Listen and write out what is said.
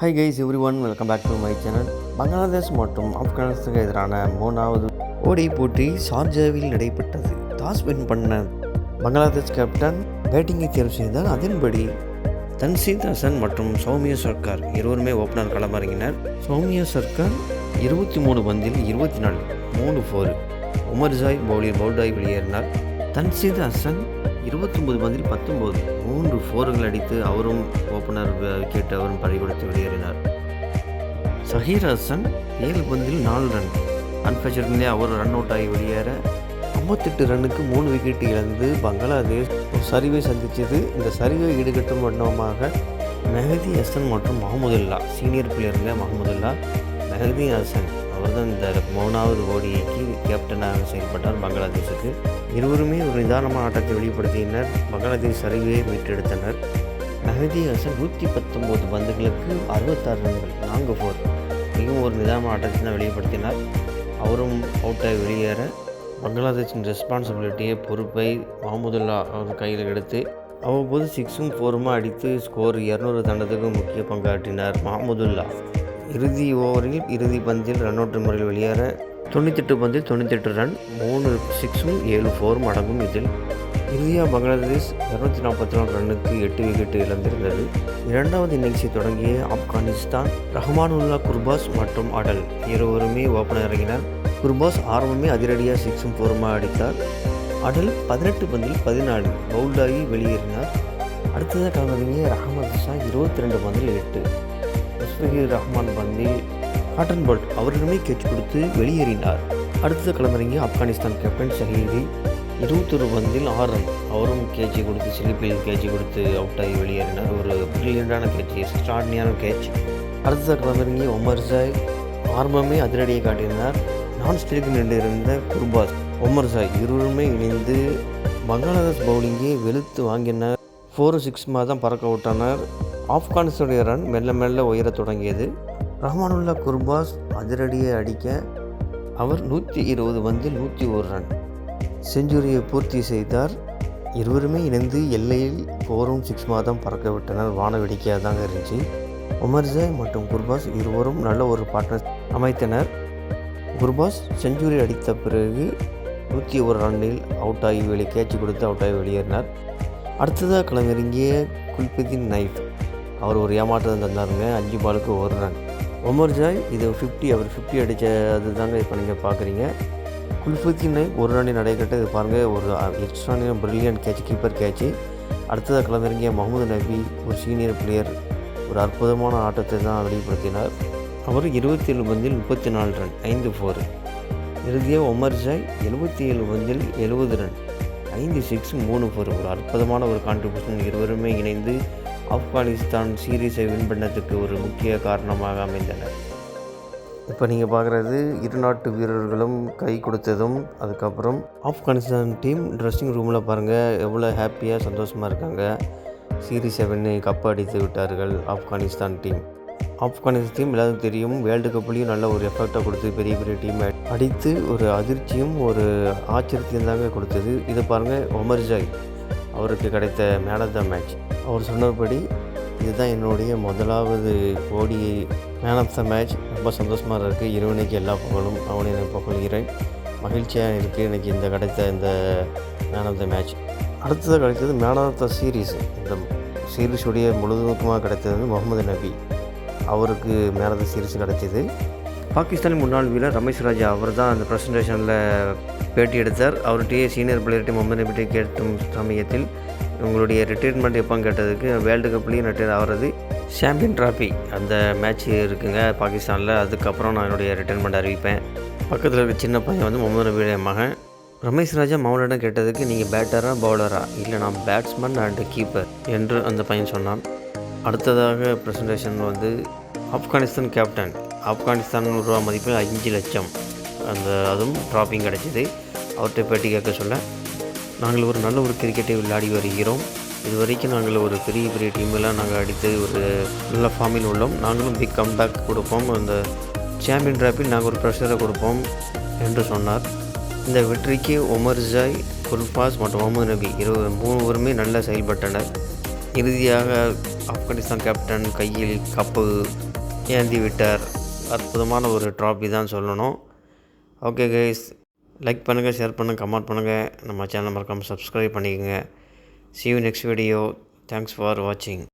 Hi guys everyone welcome back to my channel Bangladesh மற்றும் ஆப்கானிஸ்தானுக்கு எதிரான மூணாவது ஓடி போட்டி ஷார்ஜாவில் நடைபெற்றது. டாஸ் வின் பண்ண பங்களாதேஷ் கேப்டன் பேட்டிங்கை தேர்வு செய்தார். அதன்படி தன்சீத் ஹசன் மற்றும் சௌமிய சர்க்கார் இருவருமே ஓப்பனர் களமிறங்கினர் சௌமிய சர்க்கார் இருபத்தி மூணு பந்தில் இருபத்தி நாலு மூணு ஃபோர் உமர் ஜாய் பவுலில் பவுல்டாய் வெளியேறினார். தன்சீத் ஹசன் இருபத்தொம்பது பந்தில் பத்தொம்போது. மூன்று ஃபோர்கள் அடித்து அவரும் ஓப்பனர் விக்கெட் அவரும் பறி கொடுத்து வெளியேறினார். சஹீர் ஹசன் ஏழு பந்தில் நாலு ரன். அன்ஃபார்ச்சுனேட்லி அவர் ரன் அவுட் ஆகி வெளியேற ஐம்பத்தெட்டு ரன்னுக்கு மூணு விக்கெட் இழந்து பங்களாதேஷ் ஒரு சரிவை சந்தித்தது. இந்த சரிவை ஈடுகட்டும் வண்ணமாக மெஹதி ஹசன் மற்றும் மஹமுதுல்லா சீனியர் பிளேயருங்க மஹமுதுல்லா மெஹதி ஹசன். அவர் தான் இந்த மூணாவது ஓடிஐக்கு கேப்டனாக செயல்பட்டார் பங்களாதேஷுக்கு. இருவருமே ஒரு நிதானமான ஆட்டத்தை வெளிப்படுத்தினர். பங்களாதேஷ் சரிவையை மீட்டெடுத்தனர். மெஹதி ஹசன் நூற்றி பத்தொம்போது பந்துகளுக்கு அறுபத்தாறு ரன்கள் நான்கு ஃபோர் மிகவும் ஒரு நிதானமான ஆட்டத்தை தான் வெளிப்படுத்தினார். அவரும் அவுட்டாக வெளியேற. பங்களாதேஷின் ரெஸ்பான்சிபிலிட்டியை பொறுப்பை மஹமுதுல்லா அவர் கையில் எடுத்து அவ்வப்போது சிக்ஸும் ஃபோருமாக அடித்து ஸ்கோர் இரநூறு தண்டத்துக்கு முக்கிய பங்காற்றினார் மஹமுதுல்லா. இறுதி ஓவரில் இறுதி பந்தில் ரன் அவுட் முறையில் வெளியேற தொண்ணூத்தெட்டு பந்தில் தொண்ணூத்தெட்டு ரன் மூணு சிக்ஸும் ஏழு ஃபோரும் அடங்கும் இதில். இந்தியா பங்களாதேஷ் இரநூத்தி நாற்பத்தி நாலு ரன்னுக்கு எட்டு விக்கெட்டு இழந்திருந்தது. இரண்டாவது இன்னிங்ஸை தொடங்கிய ஆப்கானிஸ்தான் ரஹ்மானுல்லா குர்பாஸ் மற்றும் அடல் இருவருமே ஓப்பனர் இறங்கினார். குர்பாஸ் ஆரம்பமே அதிரடியாக சிக்ஸும் ஃபோருமாக அடித்தார். அடல் பதினெட்டு பந்தில் பதினாலு பவுல்டாகி வெளியேறினார். அடுத்ததாக கலந்தவங்க ரஹமத் ஷா இருபத்தி ரெண்டு பந்தில் எட்டு. முஸ்பிகர் ரஹ்மான் பந்தி காட்டன் போல்ட் அவரிடமே கேட்ச் கொடுத்து வெளியேறினார். அடுத்த கிளம்புறீங்க ஆப்கானிஸ்தான் கேப்டன் ஷஹீதி இருபத்தொரு பந்தில் ஆறு ரன் அவரும் கேட்சி கொடுத்து சிலிப்பில் கேட்சி கொடுத்து அவுட் ஆகி வெளியேறினார். ஒரு பிரில்லியண்டான கேட்ச் எக்ஸ்ட்ராடினியான கேட்ச் அடுத்த கிளம்புறீங்க ஒமர் ஜாய் ஆரம்பமே அதிரடியை காட்டியிருந்தார். நான் ஸ்ட்ரைக்கு நின்று இருந்த குர்பாஸ் ஒமர் சாய் இருவருமே இணைந்து பங்களாதேஷ் பவுலிங்கை வெளுத்து வாங்கினார். ஃபோர் சிக்ஸ் தான் பறக்க விட்டனர் ஆப்கானிஸ்தானுடைய ரன் மெல்ல மெல்ல உயரத் தொடங்கியது. ரஹ்மானுல்லா குர்பாஸ் அதிரடியை அடிக்க அவர் நூற்றி இருபது பந்தில் நூற்றி ஒரு ரன். செஞ்சுரியை பூர்த்தி செய்தார். இருவருமே இணைந்து எல்லையில் போரும் சிக்ஸ் மாதம் பறக்க விட்டனர். வான வேடிக்கையாக தாங்க இருந்துச்சு. உமர்ஜாய் மற்றும் குர்பாஸ் இருவரும் நல்ல ஒரு பார்ட்னர் அமைத்தனர். குர்பாஸ் செஞ்சுரி அடித்த பிறகு நூற்றி ஒரு ரன்னில் அவுட் ஆகி வெளியே கேட்ச் கொடுத்து அவுட் ஆகி வெளியேறினார். அடுத்ததாக களமிறங்கிய குல்பிதின் நைஃப். அவர் ஒரு ஏமாற்றம் தந்தாருங்க. அஞ்சு பாலுக்கு ஒரு ரன். ஒமர் ஜாய் இது ஃபிஃப்டி அவர் ஃபிஃப்டி அடித்த அது தாங்க இப்போ நீங்கள் பார்க்குறீங்க குல்ஃபுத்தீன் ஒரு ரன்னின் நடைகட்ட இது பாருங்கள் ஒரு extra brilliant catch keeper catch அடுத்ததாக களமிறங்கிய முகமது நபி ஒரு சீனியர் பிளேயர் ஒரு அற்புதமான ஆட்டத்தை தான் வெளிப்படுத்தினார் அவர் இருபத்தி ஏழு பந்தில் முப்பத்தி நாலு ரன் ஐந்து ஃபோர் இறுதியாக ஒமர் ஜாய் எழுபத்தி ஏழு பந்தில் எழுபது ரன் ஐந்து சிக்ஸ் மூணு ஃபோர் ஒரு அற்புதமான ஒரு கான்ட்ரிபியூஷன் இருவருமே இணைந்து ஆப்கானிஸ்தான் சீரீஸை வின் பண்ணதுக்கு ஒரு முக்கிய காரணமாக அமைந்தனர் இப்போ நீங்கள் பார்க்குறது இரு நாட்டு வீரர்களும் கை கொடுத்ததும் அதுக்கப்புறம் ஆப்கானிஸ்தான் டீம் ட்ரெஸ்ஸிங் ரூமில் பாருங்கள் எவ்வளோ ஹாப்பியாக சந்தோஷமாக இருக்காங்க. சீரீஸை வென்று கப் அடித்து விட்டார்கள் ஆப்கானிஸ்தான் டீம். ஆப்கானிஸ்தான் டீம் எல்லாருக்கும் தெரியும் வேர்ல்டு கப்லேயும் நல்ல ஒரு எஃபெக்டை கொடுத்து பெரிய பெரிய டீமை அடித்து ஒரு அதிர்ச்சியும் ஒரு ஆச்சரியத்தையும் தாங்க கொடுத்தது. இதை பாருங்கள் ஒமர் ஜாய். அவருக்கு கிடைத்த மேன் ஆஃப் த மேட்ச் அவர் சொன்னபடி இதுதான் என்னுடைய முதலாவது கோடி மேன் ஆஃப் த மேட்ச் ரொம்ப சந்தோஷமாக இருக்குது இறைவனுக்கு எல்லா புகழும் அவனை நான் புகழ்கிறேன். மகிழ்ச்சியாக இருக்குது எனக்கு இந்த கிடைத்த இந்த மேன் ஆஃப் த மேட்ச் அடுத்ததாக கிடைத்தது மேன் ஆஃப் த சீரீஸ் இந்த சீரீஸுடைய முழுதுமாக கிடைத்தது வந்து முகமது நபி. அவருக்கு மேன் ஆஃப் த சீரீஸ் கிடைச்சிது பாகிஸ்தானின் முன்னாள் வீரர் ரமேஷ் ராஜா அவர் தான் அந்த ப்ரெசன்டேஷனில் பேட்டி எடுத்தார். அவர்கிட்டயே சீனியர் பிளேயர்கிட்ட முகமது பற்றி கேட்டும் சமயத்தில் உங்களுடைய ரிட்டையர்மெண்ட் எப்போ கேட்டதுக்கு வேர்ல்டு கப்லேயும் ரிட்டையர் ஆகிறது சாம்பியன் ட்ராஃபி அந்த மேட்ச் இருக்குங்க பாகிஸ்தானில். அதுக்கப்புறம் நான் என்னுடைய ரிட்டைர்மெண்ட் அறிவிப்பேன். பக்கத்தில் இருக்க சின்ன பையன் வந்து முகமது நபியுடைய மகன். ரமேஷ் ராஜா மௌனிடம் கேட்டதுக்கு நீங்கள் பேட்டரா பவுலரா இல்லை நான் பேட்ஸ்மேன் அண்ட் கீப்பர் என்று அந்த பையன் சொன்னான். அடுத்ததாக ப்ரெசன்டேஷன் வந்து ஆப்கானிஸ்தான் கேப்டன் ஆப்கானிஸ்தான் ரூபா மதிப்பில் அஞ்சு லட்சம். அந்த அதுவும் ட்ராப்பிங் கிடச்சிது. அவர்கிட்ட பேட்டி கேட்க சொல்ல நாங்கள் ஒரு நல்ல ஒரு கிரிக்கெட்டை விளையாடி வருகிறோம். இது வரைக்கும் நாங்கள் ஒரு பெரிய பெரிய டீமெல்லாம் நாங்கள் அடித்து ஒரு நல்ல ஃபார்மில் உள்ளோம். நாங்களும் பிக் கம்பேக் கொடுப்போம். அந்த சாம்பியன் ட்ராப்பில் நாங்கள் ஒரு ப்ரெஷரை கொடுப்போம் என்று சொன்னார். இந்த வெற்றிக்கு ஒமர் ஜாய் குல்பாஸ் மற்றும் முகமது நபி இரு மூணுவருமே நல்லா செயல்பட்டனர். இறுதியாக ஆப்கானிஸ்தான் கேப்டன் கையில் கப்பு ஏந்தி விட்டார். அற்புதமான ஒரு ட்ராஃபி தான் சொல்லணும். ஓகே கைஸ் லைக் பண்ணுங்கள் ஷேர் பண்ணுங்கள் கமெண்ட் பண்ணுங்கள் நம்ம சேனல் மறக்காமல் சப்ஸ்கிரைப் பண்ணிக்கோங்க. See you next video thanks for வாட்சிங்